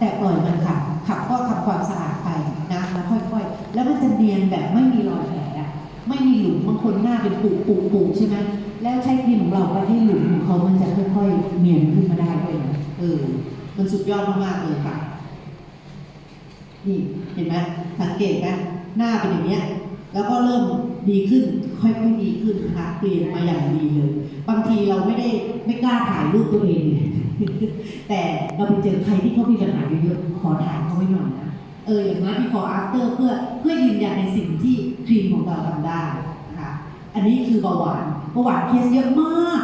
แต่ปล่อยมันขับขับก็ทำความสะอาดไปนะแล้วค่อยๆ แล้วมันจะเนียนแบบไม่มีรอยแผลอะไม่มีหลุมบางคนหน้าเป็นปุกปุกปุกใช่ไหมแล้วใช้ครีมของเราไปที่หลุมของเขามันจะค่อยๆเนียนขึ้นมาได้ด้วยนะเออมันสุดยอดมากๆเลยค่ะนี่เห็นไหมสังเกตไหมหน้าเป็นอย่างเนี้ย แล้วก็เริ่ม ดีขึ้น ค่อยๆดีขึ้นนะคะเปลี่ยนมาอย่างดีเลย บางทีเราไม่ได้ไม่กล้าถ่ายรูปตัวเอง แต่เราไปเจอใครที่เขามีปัญหาเยอะๆขอถ่ายเขาไว้หน่อยนะเอออย่างน้อย before after เพื่อเพื่อยืนยันในสิ่งที่ครีมของเราทำได้นะคะอันนี้คือเบาหวานเบาหวานเคสเยอะมาก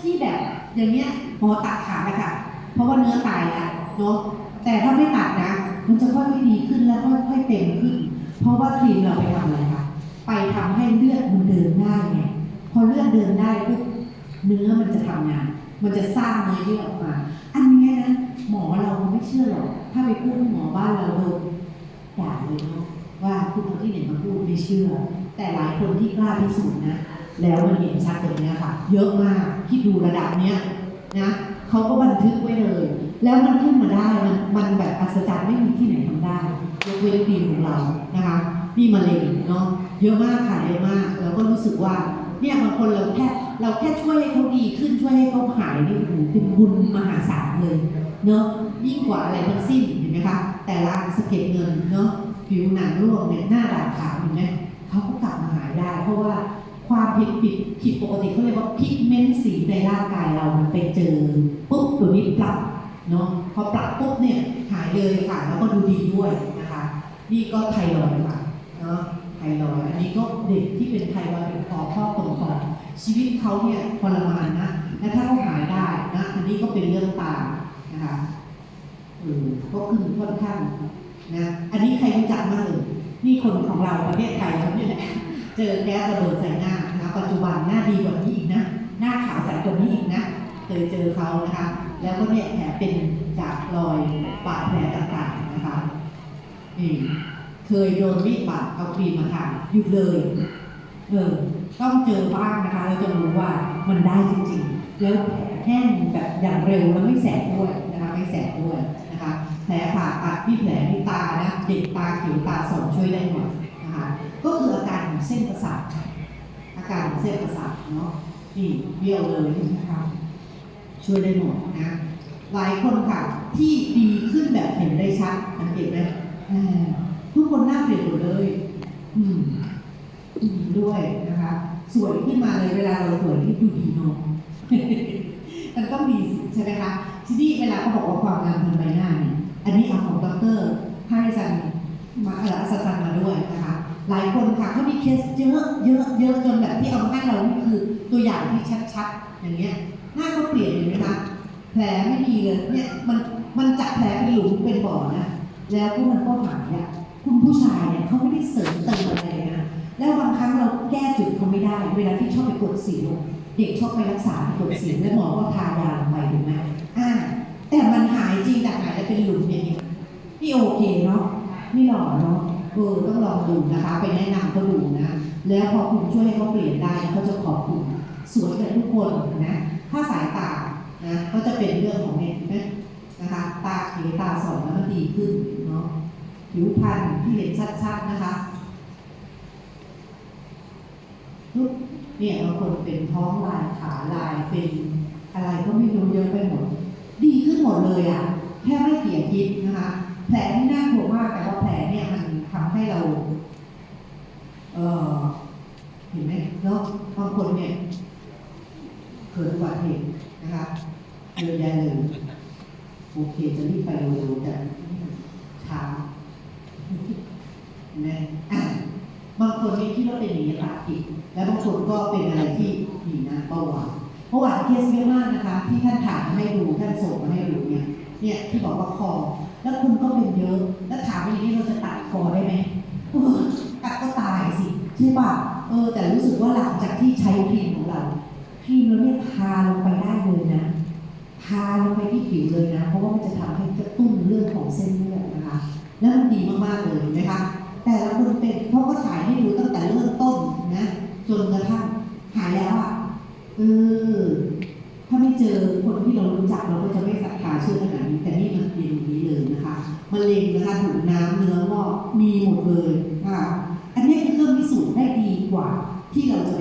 ที่แบบอย่างเนี้ยหมอตัดขาเลยค่ะ เพราะว่าเนื้อตายแล้วเนาะแต่ถ้าไม่ตัดนะ มันจะค่อยๆดีขึ้นแล้วค่อยๆเต็มขึ้น เพราะว่าครีมเราไปทำอะไรคะ ไปทำให้เลือดมันเดินได้ไงพอเลือดเดินได้ปุ๊บเนื้อมันจะทำงาน มันจะสร้างเนื้อเยื่อออกมา อันนี้นะหมอเราไม่เชื่อหรอกถ้าไปพูดให้หมอบ้านเราโดนด่าเลยเนาะว่าคุณเอาที่ไหนมาพูดไม่เชื่อ แต่หลายคนที่กล้าพิสูจน์นะแล้วมันเห็นชัดตรงนี้ค่ะ เยอะมากที่ดูระดับเนี้ยนะเขาก็บันทึกไว้เลย แล้วมันขึ้นมาได้มันมันแบบอัศจรรย์ไม่มีที่ไหนทำได้ยกเว้นครีของเรานะคะ นี่มะเร็งเนาะเยอะมากค่ะเยอะมากเราก็รู้สึกว่าเนี่ยบางคนเราแค่เราแค่ช่วยให้เขาดีขึ้นช่วยให้เขาหายนี่โอ้โหเป็นบุญมหาศาลเลยเนาะยิ่งกว่าอะไรทั้งสิ้นเห็นไหมคะแต่ละสะเก็ดเงินเนาะผิวหนังร่วงเนี่ยหน้าด่างขาวเห็นไหมเขาก็กลับมาหายได้ เพราะว่าความผิดผิดผิดปกติเขาเรียกว่าพิกเมนต์สีในร่างกายเรามันไปเจอปุ๊บตัวนี้ปรับเนาะพอปรับปุ๊บเนี่ยหายเลยค่ะ แล้วก็ดูดีด้วยนะคะ นี่ก็ไทรอยด์ค่ะ เนาะไทรอยอันนี้ก็เด็กที่เป็นไทรอยด์เป็นคอข้อตรงคอชีวิตเขาเนี่ยทรมานนะและถ้าเขาหายได้นะอันนี้ก็เป็นเรื่องตามนะคะเออก็คือค่อนข้างนะอันนี้ใครรู้จักมากเลยนี่คนของเราประเทศไทยเราเนี่ยแหละเจอแก๊สระเบิดใส่หน้านะปัจจุบันหน้าดีกว่านี้อีกนะหน้าขาวใสกว่านี้อีกนะเคยเจอเขานะคะ แล้วก็เนี่ยแผลเป็นจากรอยบาดแผลต่างๆนะคะนี่ เคยโดนมีดบาดเอาครีมมาทาหยุดเลยเออต้องเจอบ้างนะคะเราจะรู้ว่ามันได้จริงๆ แล้วแผลแห้งแบบอย่างเร็วแล้วไม่แสบด้วยนะคะไม่แสบด้วยนะคะแผลผ่าตัดที่แผลที่ตานะเด็กตาเขียวตาสองช่วยได้หมดนะคะก็คืออาการของเส้นประสาทอาการของเส้นประสาทเนาะนี่เบี้ยวเลยนะคะช่วยได้หมดนะหลายคนค่ะที่ดีขึ้นแบบเห็นได้ชัดสังเกตไหม คนหน้าเปลี่ยนหมดเลย อืมดีด้วยนะคะสวยขึ้นมาเลยเวลาเราสวยที่ดูดีเนาะมันต้องดีใช่ไหมคะทีนี้เวลาเขาบอกว่าความงามทางใบหน้าเนี่ยอันนี้เอาของดรฮาริสันมาเอออัศจรรย์มาด้วยนะคะหลายคนค่ะเขามีเคสเยอะเยอะเยอะจนแบบที่เอามาให้เรานี่คือตัวอย่างที่ชัดๆ อย่างเงี้ยหน้าก็เปลี่ยนเห็นไหมคะแผลไม่มีเลยเนี่ยมันมันจากแผลเป็นหลุมเป็นบ่อนะแล้วก็มันก็หายอะ คุณผู้ชายเนี่ยเขาไม่ได้เสริมเติมอะไรเลยนะแล้วบางครั้งเราแก้จุดเขาไม่ได้ เวลาที่ชอบไปกดสิวเด็กชอบไปรักษาไปกดสิวแล้วหมอก็ทายาลงไปถูกไหมอ่าแต่มันหายจริงแต่หายแล้วเป็นหลุมอย่างเงี้ยนี่โอเคเนาะนี่หล่อเนาะเออต้องลองดูนะคะ ไปแนะนำเขาดูนะ แล้วพอคุณช่วยให้เขาเปลี่ยนได้เขาจะขอบคุณสวยกันทุกคนนะ ถ้าสายตานะก็จะเป็นเรื่องของเนี่ยนไหมนะคะ ตาเขียตาสองแล้วมันดีขึ้นเนาะ ผิวพรรณที่เห็นชัดๆนะคะเนี่ยบางคนเป็นท้องลายขาลายเป็นอะไรก็ไม่รู้เยอะไปหมด ดีขึ้นหมดเลยอะแค่ไม่เกี่ยคิดนะคะ แผลที่น่ากลัวมากแต่ว่าแผลเนี่ยมันทำให้เรา เออเห็นไหมเนาะบางคนเนี่ยเกิดอุบัติเหตุนะคะเยอะแยะเลยโอเคจะรีบไปเร็วแต่ช้า นไหมอะบางคนนี่คิดว่าเป็นอย่างนี้ตาติดแล้วบางคนก็เป็นอะไรที่มีนะเบาหวานเบาหวานเคสเยอะมากนะคะ ที่ท่านถามมาให้ดูท่านส่งมาให้ดูเนี่ย เนี่ยที่บอกว่าคอ แล้วคุณก็เป็นเยอะ แล้วถามว่าอย่างนี้เราจะตัดคอได้ไหมตัดก็ตายสิใช่ป่ะเออ แต่รู้สึกว่าหลังจากที่ใช้ครีมของเราครีมเราเนี่ยทาลงไปได้เลยนะทาลงไปที่ผิวเลยนะ เพราะว่ามันจะทำให้กระตุ้นเรื่องของเส้นเลือดนะคะ แล้วมันดีมากๆเลยนไหมคะ แต่ละคนเป็นเขาก็ถ่ายให้ดูตั้งแต่เริ่มต้นนะจนกระทั่งหายแล้วอะเออถ้าไม่เจอคนที่เรารู้จักเราก็จะไม่ศรัทธาเชื่อขนาดนี้แต่นี่มันเป็นอย่างนี้เลยนะคะมะเร็งนะคะถุงน้ำเนื้องอกมีหมดเลยค่ะอันนี้คือเครื่องพิสูจน์ได้ดีกว่าที่เราจะ